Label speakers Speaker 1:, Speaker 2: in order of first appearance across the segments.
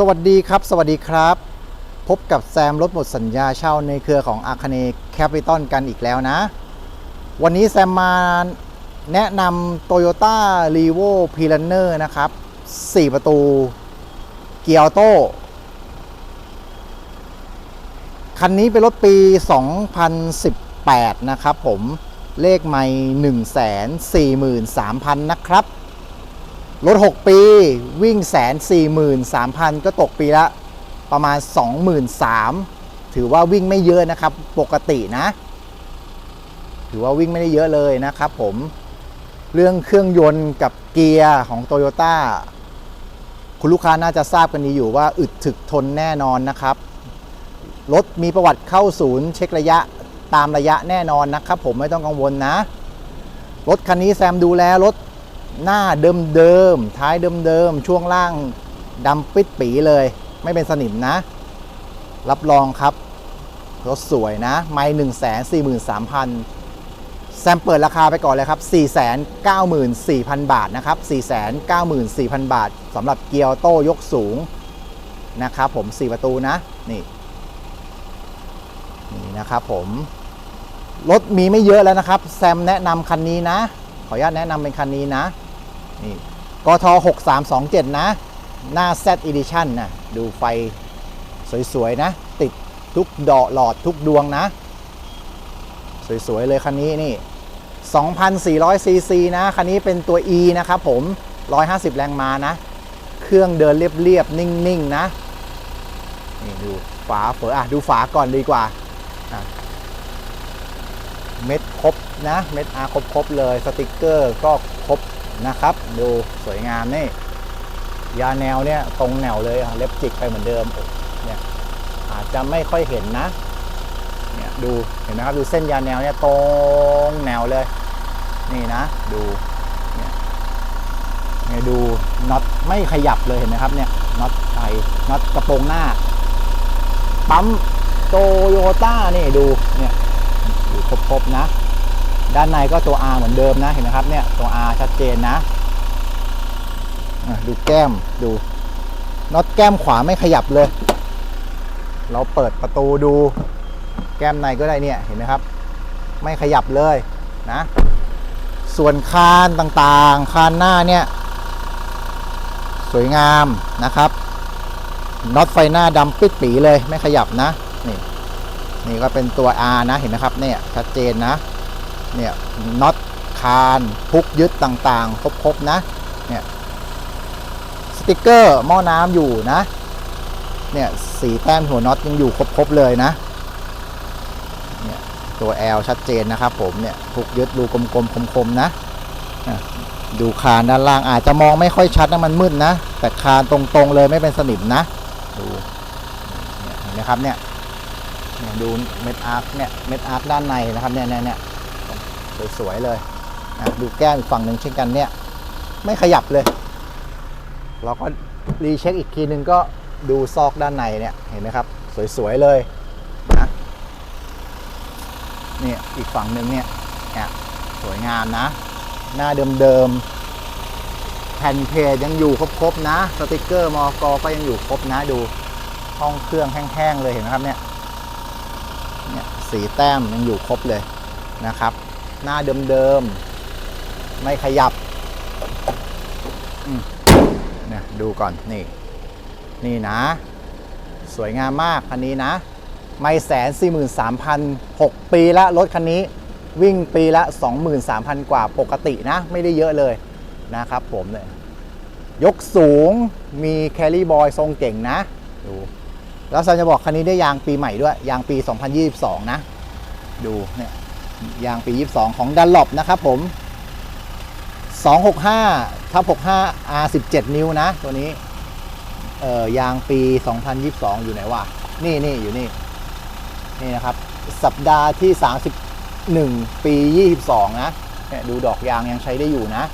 Speaker 1: สวัสดีครับ สวัสดีครับ พบกับแซมรถหมดสัญญาเช่าในเครือของอาคเนแคปิตอลกันอีกแล้วนะ วันนี้แซมมาแนะนำ Toyota r e v o p l a n n e r นะครับ 4 ประตู เกียร์โต้คันนี้เป็นรถปี 2018 นะครับผมเลขไม่ 143,000 นะครับ รถ 6 ปี วิ่งแสนสี่หมื่นสามพันก็ตกปีละประมาณ 23,000ถือว่าวิ่งไม่เยอะนะครับ ปกตินะ ถือว่าวิ่งไม่ได้เยอะเลยนะครับผมเรื่องเครื่องยนต์กับเกียร์ของ t o y ยต้คุณลูกค้าน่าจะทราบกันดีอยู่ว่าอึดถึกทนแน่นอนนะครับ รถมีประวัติเข้าศูนย์ เช็คระยะตามระยะแน่นอนนะครับ ผมไม่ต้องกังวลนะ รถคันนี้แซมดูแลรถ หน้าเดิมๆ ท้ายเดิมๆ ช่วงล่างดำปิดปีเลย ไม่เป็นสนิมนะ รับรองครับ รถสวยนะ ไม่หนึ่งแสนสี่หมื่นสามพันแซมเปิดราคาไปก่อนเลยครับ 4 9 4 0 0 0 บาทนะครับ 4 9 4 0 0 0 บาทสำหรับเกียร์โต้ยกสูงนะครับผม 4 ประตูนะ นี่ นี่นะครับผม รถมีไม่เยอะแล้วนะครับ แซมแนะนำคันนี้นะ ขออนุญาตแนะนำเป็นคันนี้นะ นี่กท6327 นะ หน้า Z Edition นะดูไฟสวย ๆ นะ ติดทุกดอกหลอดทุกดวงนะ สวย ๆ เลยคันนี้นี่ 2,400 ซีซีนะ คันนี้เป็นตัว E นะครับผม 150 แรงม้านะ เครื่องเดินเรียบ ๆ นิ่ง ๆนะนี่ดูฝาเฝออะ ดูฝาก่อนดีกว่า เม็ดครบนะ เม็ดอาครบครบเลย สติกเกอร์ก็ครบ นะครับ ดูสวยงามนี่ ยาแนวเนี่ยตรงแนวเลยเล็บจิกไปเหมือนเดิมเนี่ยอาจจะไม่ค่อยเห็นนะเนี่ยดูเห็นไหมครับดูเส้นยาแนวเนี่ยตรงแนวเลย นี่นะ ดูเนี่ยเนี่ยดูน็อตไม่ขยับเลยเห็นไหมครับเนี่ยน็อตไทน็อตกระโปรงหน้า ปั๊มโตโยต้านี่ดูเนี่ยอยู่ครบๆนะ ด้านในก็ตัว R เหมือนเดิมนะเห็นไหมครับเนี่ยตัว R ชัดเจนนะดูแก้มดูน็อตแก้มขวาไม่ขยับเลย เราเปิดประตูดูแก้มในก็ได้เนี่ยเห็นไหมครับ ไม่ขยับเลยนะ ส่วนคานต่างๆ คานหน้าเนี่ย สวยงามนะครับน็อตไฟหน้าดำปิดปีเลยไม่ขยับนะ นี่ นี่ก็เป็นตัว R นะเห็นไหมครับเนี่ยชัดเจนนะ เนี่ยน็อตคานพุกยึดต่างๆ ครบๆนะเนี่ยสติกเกอร์หม้อน้ำอยู่นะเนี่ยสีแต้มหัวน็อตยังอยู่ครบๆเลยนะเนี่ยตัว L ชัดเจนนะครับผมเนี่ยพุกยึดรูกลมๆคมๆนะอะดูคานด้านล่างอาจจะมองไม่ค่อยชัดนะมันมืดนะ แต่คานตรงๆเลยไม่เป็นสนิมนะดูเนี่ยเห็นไหมครับเนี่ยดูเม็ดอาร์คเนี่ยเม็ดอาร์คด้านในนะครับเนี่ยเนี่ย สวยๆเลยอะดูแก้มอีกฝั่งหนึ่งเช่นกันเนี่ยไม่ขยับเลย เราก็รีเช็คอีกทีนึงก็ดูซอกด้านในเนี่ยเห็นไหมครับ สวยๆเลยนะเนี่ยอีกฝั่งหนึ่งเนี่ยเนี่ยสวยงามนะ หน้าเดิมๆแผ่นเพจยังอยู่ครบๆนะ สติกเกอร์มอกก็ยังอยู่ครบนะดูห้องเครื่องแห้งๆเลยเห็นไหมครับเนี่ยเนี่ยสีแต้มยังอยู่ครบเลยนะครับ หน้าเดิมๆ ไม่ขยับเนี่ยดูก่อนนี่ นี่นะ สวยงามมากคันนี้นะ ไม่แสนสี่หมื่นสามพันหกปีละรถคันนี้วิ่งปีละ 23,000 กว่าปกตินะ ไม่ได้เยอะเลยนะครับผมเนี่ยยกสูงมีแครี่บอยทรงเก่งนะดูแล้วซันจะบอกคันนี้ได้ยางปีใหม่ด้วย ยางปี 2022 นะ ดูเนี่ย ยางปี 22 ของดันล o บนะครับผม 265ทับ65 R 17 นิ้วนะ ตัวนี้ เอ่อยางปี 2022 อยู่ไหนวะ นี่นี่อยู่นี่ นี่นะครับ สัปดาห์ที่ 31 ปี 22 นะเนี่ยดูดอกยางยังใช้ได้อยู่นะ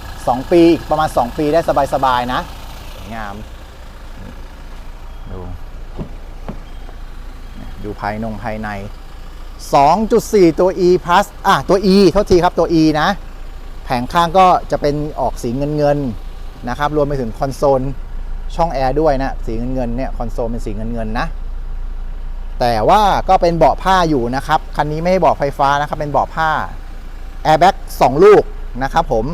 Speaker 1: 2 ปีอีกประมาณ 2 ปีได้สบายๆนะสวยงาม ดู ดูภายนงภายใน 2.4 ตัว e plus อะตัว e เท่าทีครับตัว e นะ แผงข้างก็จะเป็นออกสีเงินเงินนะครับ รวมไปถึงคอนโซลช่องแอร์ด้วยนะ สีเงินเงินเนี่ย คอนโซลเป็นสีเงินเงินนะ แต่ว่าก็เป็นเบาะผ้าอยู่นะครับ คันนี้ไม่ใช่เบาะไฟฟ้านะครับ เป็นเบาะผ้าแอร์แบ็กสองลูกนะครับผม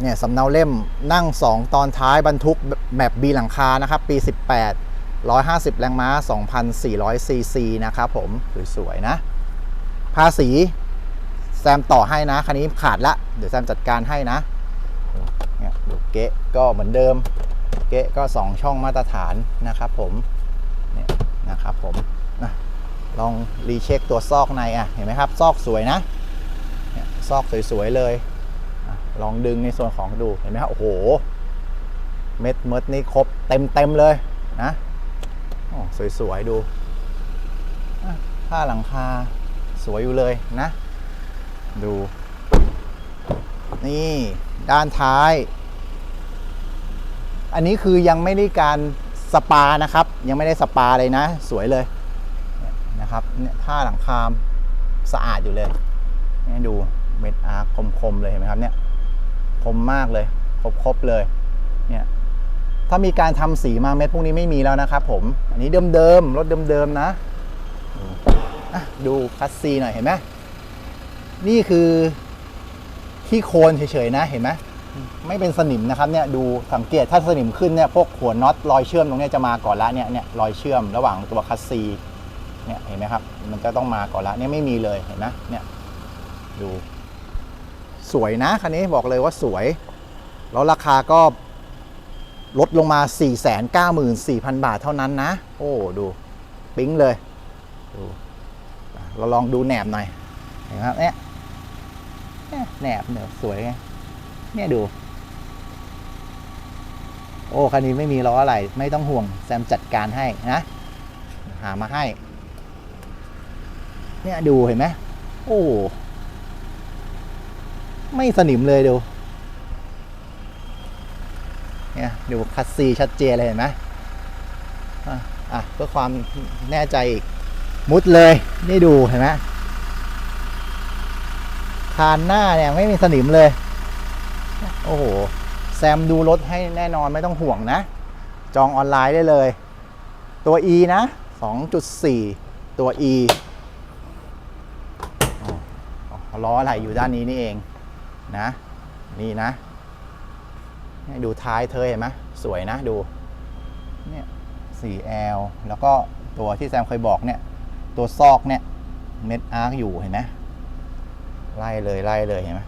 Speaker 1: เนี่ยสำเนาเล่มนั่ง 2 ตอนท้ายบรรทุกแมปบีหลังคานะครับ ปี 18 150 แรงม้า 2,400 ซีซีนะครับผม สวยๆนะ ภาษีแซมต่อให้นะ คันนี้ขาดละ เดี๋ยวแซมจัดการให้นะเนี่ยดูเกะก็เหมือนเดิม เกะก็ 2 ช่องมาตรฐานนะครับผม เนี่ยนะครับผมนะลองรีเช็คตัวซอกในอะ เห็นไหมครับ ซอกสวยนะเนี่ยซอกสวยๆเลย ลองดึงในส่วนของดู เห็นไหมครับ โอ้โห เม็ดเม็ดนี่ครบเต็มเต็มๆเลยนะ สวยๆ ดูผ้าหลังคาสวยอยู่เลยนะ ดู นี่ด้านท้าย อันนี้คือยังไม่ได้การสปานะครับ ยังไม่ได้สปาเลยนะ สวยเลยนะครับเนี่ยผ้าหลังคามสะอาดอยู่เลยนี่ดูเม็ดอาร์คคมๆเลยเห็นไหมครับเนี่ย คมมากเลย ครบๆเลย ถ้ามีการทำสีมาเม็ดพวกนี้ไม่มีแล้วนะครับผม อันนี้เดิมๆ รถเดิมๆนะะดูคัสซีหน่อยเห็นไหมนี่คือที่โคนเฉยๆนะเห็นไหมไม่เป็นสนิมนะครับเนี่ยดูสังเกตถ้าสนิมขึ้นเนี่ยพวกหัวน็อตรอยเชื่อมตรงนี้จะมาก่อนละเนี่ยเนี่ยรอยเชื่อมระหว่างตัวคัสซีเนี่ยเห็นไหมครับ มันจะต้องมาก่อนละเนี่ยไม่มีเลยเห็นไหมเนี่ยดู สวยนะคันนี้บอกเลยว่าสวย แล้วราคาก็ ลดลงมา 494,000 บาทเท่านั้นนะ โอ้ ดู ปิ๊งเลยดูเราลองดูแหนบหน่อยเห็นไหมครับเนี่ยเนี่ยแหนบเนี่ยสวยไงเนี่ยดู โอ้คันนี้ไม่มีล้ออะไร ไม่ต้องห่วง แซมจัดการให้นะ หามาให้ เนี่ยดูเห็นไหมโอ้ ไม่สนิมเลยดู เนี่ย ดูคัสซีชัดเจนเลยเห็นไหมอะอะเพื่อความแน่ใจอีก มุดเลย นี่ดูเห็นไหมคานหน้าเนี่ยไม่มีสนิมเลย โอ้โห แซมดูรถให้แน่นอนไม่ต้องห่วงนะ จองออนไลน์ได้เลย ตัว E นะ 2.4 ตัว E อ๋อล้ออะไรอยู่ด้านนี้นี่เองนะ นี่นะ ดูท้ายเธอเห็นไหมสวยนะดูเนี่ย 4L แล้วก็ตัวที่แซมเคยบอกเนี่ย ตัวซอกเนี่ย เม็ดอาร์คอยู่เห็นไหมไล่เลยไล่เลยเห็นไหม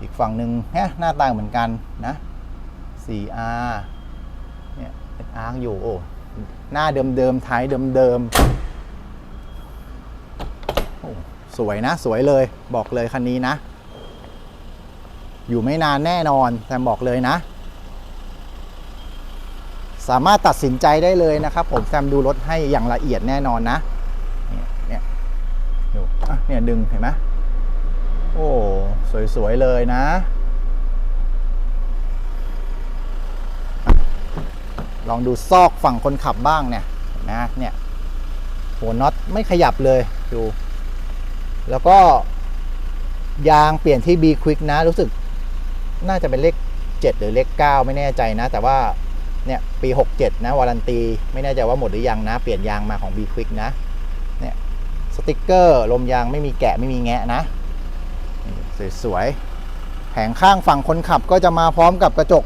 Speaker 1: อีกฝั่งหนึ่งเนี่ยหน้าต่างเหมือนกันนะ 4R เนี่ยเม็ดอาร์คอยู่โอ้หน้าเดิมๆท้ายเดิมๆสวยนะ สวยเลยบอกเลยคันนี้นะ อยู่ไม่นานแน่นอนแซมบอกเลยนะ สามารถตัดสินใจได้เลยนะครับ ผมแซมดูรถให้อย่างละเอียดแน่นอนนะเนี่ยดูอะเนี่ยดึงเห็นไหมโอ้สวยๆเลยนะลองดูซอกฝั่งคนขับบ้างเนี่ยนไหมเนี่ยหัวน็อตไม่ขยับเลยดู แล้วก็ยางเปลี่ยนที่ B Quick นะ รู้สึก น่าจะเป็นเลข 7 หรือเลข 9 ไม่แน่ใจนะ แต่ว่าเนี่ยปี 67 นะวารันตี ไม่แน่ใจว่าหมดหรือยังนะ เปลี่ยนยางมาของ B Quick นะเนี่ยสติกเกอร์ลมยางไม่มีแกะไม่มีแงะนะสวยๆแผงข้างฝั่งคนขับก็จะมาพร้อมกับกระจก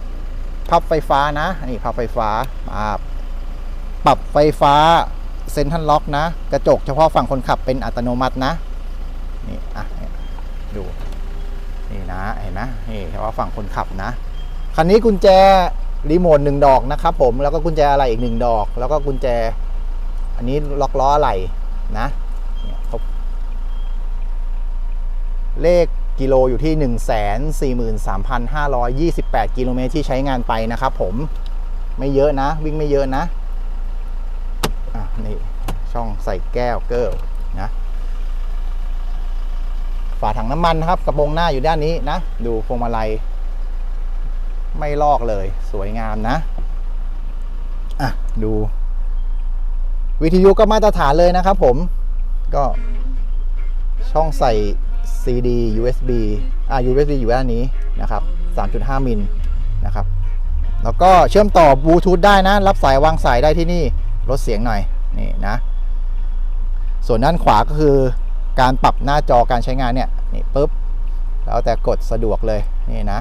Speaker 1: พับไฟฟ้านะนี่พับไฟฟ้ามาปรับไฟฟ้าเซ็นทันล็อกนะ กระจกเฉพาะฝั่งคนขับเป็นอัตโนมัตินะนี่อะดู นี่นะเห็นไหมนี่เฉพาะฝั่งคนขับนะคันนี้กุญแจรีโมทหนึ่งดอกนะครับผมแล้วก็กุญแจอะไรอีกหนึ่งดอก แล้วก็กุญแจ อันนี้ล็อกล้ออะไรนะเนี่ยครบเลขกิโลอยู่ที่ 1 4 3 5 2 8 กิโลเมตรที่ใช้งานไปนะครับผมไม่เยอะนะ วิ่งไม่เยอะนะอะนี่ช่องใส่แก้วเกิลนะ ฝาถังน้ำมันนะครับ กระโปรงหน้าอยู่ด้านนี้นะ ดูพวงมาลัย ไม่ลอกเลย สวยงามนะ อะ ดู วิทยุก็มาตรฐานเลยนะครับผม ก็ช่องใส่ CD USB อ่า USB อยู่ด้านนี้นะครับ 3.5 มิลนะครับ แล้วก็เชื่อมต่อบลูทูธได้นะ รับสายวางสายได้ที่นี่ ลดเสียงหน่อย นี่นะ ส่วนด้านขวาก็คือ การปรับหน้าจอการใช้งานเนี่ยนี่ปุ๊บแล้วแต่กดสะดวกเลยนี่นะ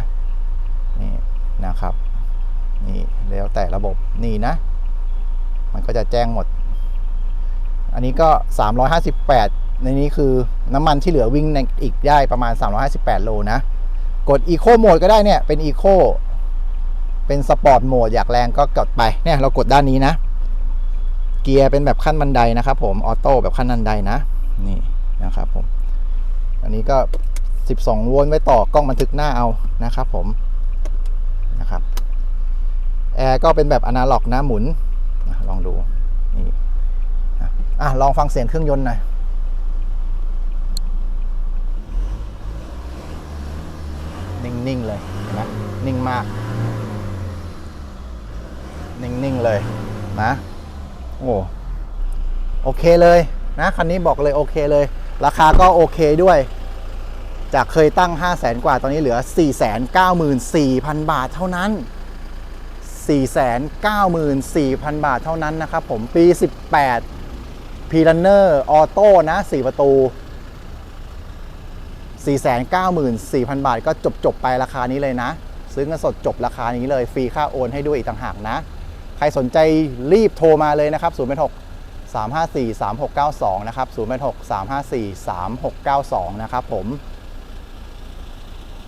Speaker 1: นี่นะครับนี่แล้วแต่ระบบนี่นะ มันก็จะแจ้งหมด อันนี้ก็ 358 ในนี้คือน้ำมันที่เหลือวิ่งในอีกได้ประมาณ 358 โลนะ กด Eco Mode ก็ได้เนี่ย เป็น Eco เป็นสปอร์ตโหมดอยากแรงก็กดไปเนี่ยเรากดด้านนี้นะ เกียร์เป็นแบบขั้นบันไดนะครับผม ออโต้แบบขั้นบันไดนะ นี่ นะครับผม อันนี้ก็ 12 โวลต์ไว้ต่อกล้องบันทึกหน้าเอานะครับผมนะครับแอร์ก็เป็นแบบอนาล็อกนะหมุนลองดูนี่อะลองฟังเสียงเครื่องยนต์หน่อยนิ่งๆเลยเห็นไหมนิ่งมาก นิ่งๆเลยนะโอ้โอเคเลยนะคันนี้บอกเลยโอเคเลย ราคาก็โอเคด้วย จากเคยตั้ง 5 0 0แสนกว่าตอนนี้เหลือ 494,000 บาทเท่านั้น 494,000 บาทเท่านั้นนะครับผมปี 18 p ี r ันเนอร์ออโต้นะ 4 ประตู 494,000 บาทก็จบจบไปราคานี้เลยนะ ซื้อเงินสดจบราคานี้เลย ฟรีค่าโอนให้ด้วยอีกต่างหากนะ ใครสนใจรีบโทรมาเลยนะครับ0 6 354 3692 นะครับ0 6 354 3692 นะครับผม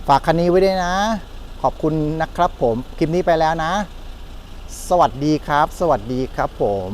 Speaker 1: ฝากคันนี้ไว้ด้วยนะ ขอบคุณนะครับผม คลิปนี้ไปแล้วนะ สวัสดีครับ สวัสดีครับผม